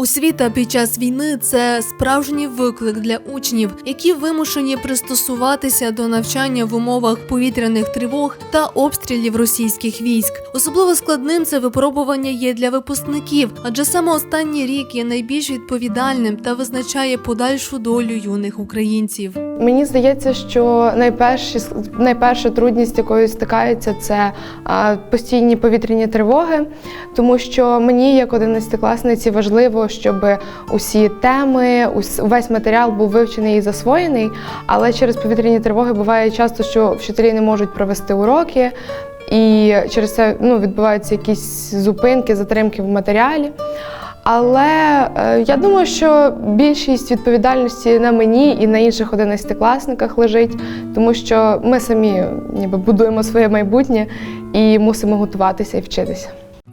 Освіта під час війни це справжній виклик для учнів, які вимушені пристосуватися до навчання в умовах повітряних тривог та обстрілів російських військ. Особливо складним це випробування є для випускників, адже саме останній рік є найбільш відповідальним та визначає подальшу долю юних українців. Мені здається, що найперші найперша трудність, якою стикаються, це постійні повітряні тривоги, тому що мені, як одинадцятикласниці, важливо, щоб усі теми, увесь матеріал був вивчений і засвоєний. Але через повітряні тривоги буває часто, що вчителі не можуть провести уроки, і через це ну, відбуваються якісь зупинки, затримки в матеріалі. Але е, я думаю, що більшість відповідальності на мені і на інших одинадцятикласниках лежить, тому що ми самі ніби будуємо своє майбутнє і мусимо готуватися і вчитися.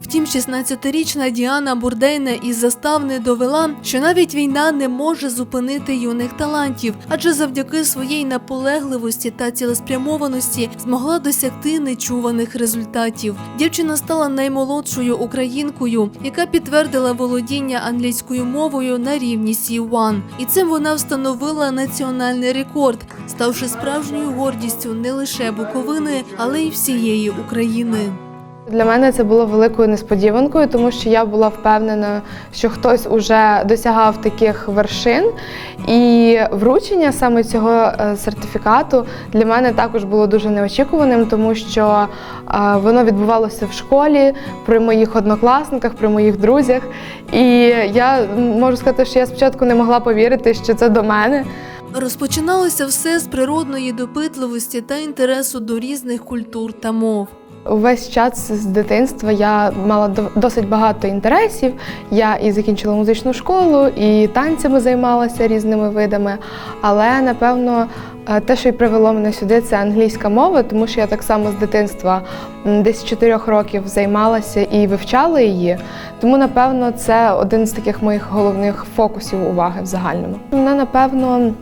Втім, 16-річна Діана Бурдейна із заставни довела, що навіть війна не може зупинити юних талантів, адже завдяки своїй наполегливості та цілеспрямованості змогла досягти нечуваних результатів. Дівчина стала наймолодшою українкою, яка підтвердила володіння англійською мовою на рівні C1. І цим вона встановила національний рекорд, ставши справжньою гордістю не лише Буковини, але й всієї України. Для мене це було великою несподіванкою, тому що я була впевнена, що хтось уже досягав таких вершин. І вручення саме цього е, сертифікату для мене також було дуже неочікуваним, тому що е, воно відбувалося в школі при моїх однокласниках, при моїх друзях. І я можу сказати, що я спочатку не могла повірити, що це до мене. Розпочиналося все з природної допитливості та інтересу до різних культур та мов. Увесь час з дитинства я мала до- досить багато інтересів. Я і закінчила музичну школу, і танцями займалася різними видами. Але напевно е, те, що й привело мене сюди, це англійська мова, тому що я так само з дитинства десь з 4 років займалася і вивчала її. Тому, напевно, це один з таких моїх головних фокусів уваги в загальному. Мене напевно.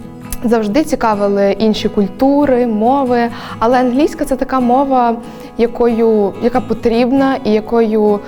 Завжди цікавили інші культури, мови, але англійська це така мова, якою яка потрібна і якою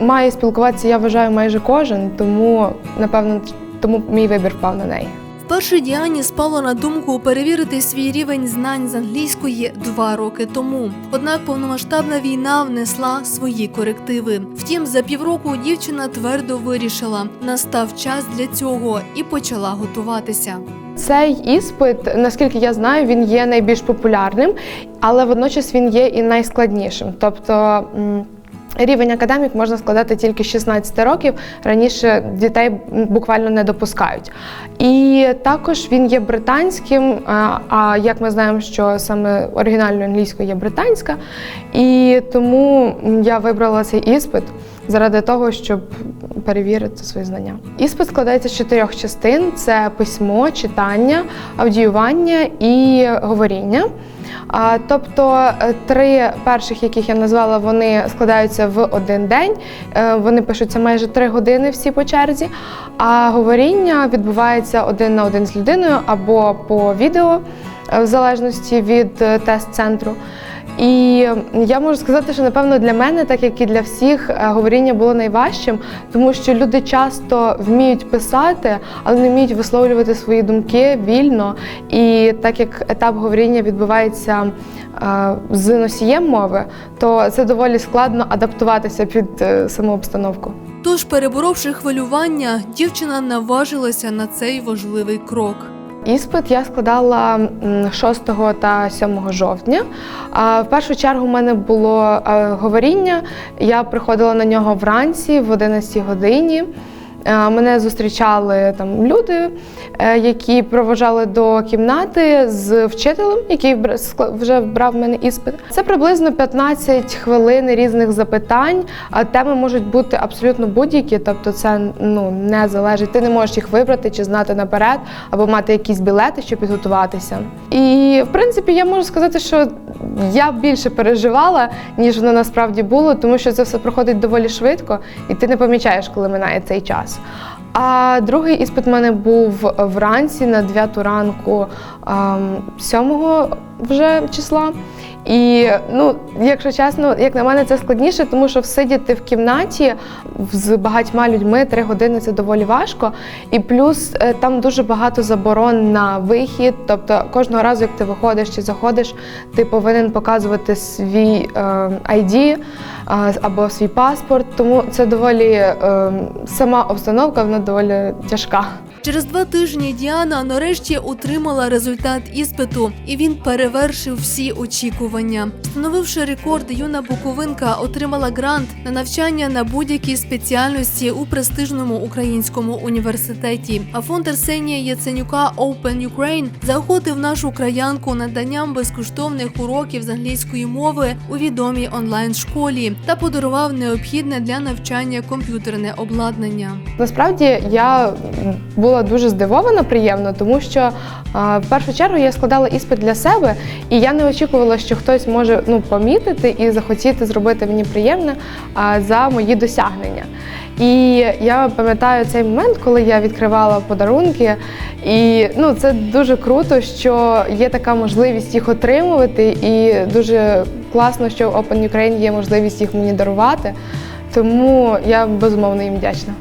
має спілкуватися, я вважаю, майже кожен. Тому напевно тому мій вибір впав на неї. Вперше Діані спало на думку перевірити свій рівень знань з англійської два роки тому. Однак повномасштабна війна внесла свої корективи. Втім, за півроку дівчина твердо вирішила, настав час для цього і почала готуватися. Цей іспит, наскільки я знаю, він є найбільш популярним, але водночас він є і найскладнішим. Тобто рівень академік можна складати тільки з 16 років. Раніше дітей буквально не допускають. І також він є британським. А, а як ми знаємо, що саме оригінальною англійською є британська, і тому я вибрала цей іспит заради того, щоб перевірити свої знання. Іспит складається з чотирьох частин: це письмо, читання, аудіювання і говоріння. Тобто е, три перших, яких я назвала, вони складаються в один день. Е, Вони пишуться майже три години всі по черзі. А говоріння відбувається один на один з людиною або по відео, е, в залежності від тест-центру. І я можу сказати, що напевно для мене, так як і для всіх, е, говоріння було найважчим, тому що люди часто вміють писати, але не вміють висловлювати свої думки вільно. І так як етап говоріння відбувається е, з носієм мови, то це доволі складно адаптуватися під е, саму обстановку. Тож, переборовши хвилювання, дівчина наважилася на цей важливий крок. Іспит я складала м, 6 та 7 жовтня. В першу чергу в мене було е, говоріння. Я приходила на нього вранці в 11 годині. Е, Мене зустрічали там люди, е, які проважали до кімнати з вчителем, який вже брав в мене іспит. Це приблизно 15 хвилин різних запитань. А теми можуть бути абсолютно будь-які, тобто це ну не залежить. Ти не можеш їх вибрати чи знати наперед, або мати якісь білети, щоб підготуватися. І в принципі, я можу сказати, що я більше переживала, ніж воно насправді було, тому що це все проходить доволі швидко, і ти не помічаєш, коли минає цей час. А другий іспит в мене був вранці на 9 ранку ем, 7 вже числа. І ну, якщо чесно, як на мене, це складніше, тому що всидіти в кімнаті з багатьма людьми три години це доволі важко. І плюс е, там дуже багато заборон на вихід. Тобто кожного разу, як ти виходиш чи заходиш, ти повинен показувати свій е, ID е, або свій паспорт. Тому це доволі е, сама обстановка, вона доволі тяжка. Через два тижні Діана нарешті отримала результат іспиту, і він перевершив всі очікування. Встановивши рекорд, юна буковинка отримала грант на навчання на будь-якій спеціальності у престижному українському університеті. А фонд Арсенія Яценюка Open Ukraine заохотив нашу краянку наданням безкоштовних уроків з англійської мови у відомій онлайн школі та подарував необхідне для навчання комп'ютерне обладнання. Насправді я була дуже здивована приємно, тому що в першу чергу я складала іспит для себе, і я не очікувала, що хтось може ну, помітити і захотіти зробити мені приємне а, за мої досягнення. І я пам'ятаю цей момент, коли я відкривала подарунки, і ну, це дуже круто, що є така можливість їх отримувати, і дуже класно, що в Open Ukraine є можливість їх мені дарувати. Тому я безумовно їм вдячна.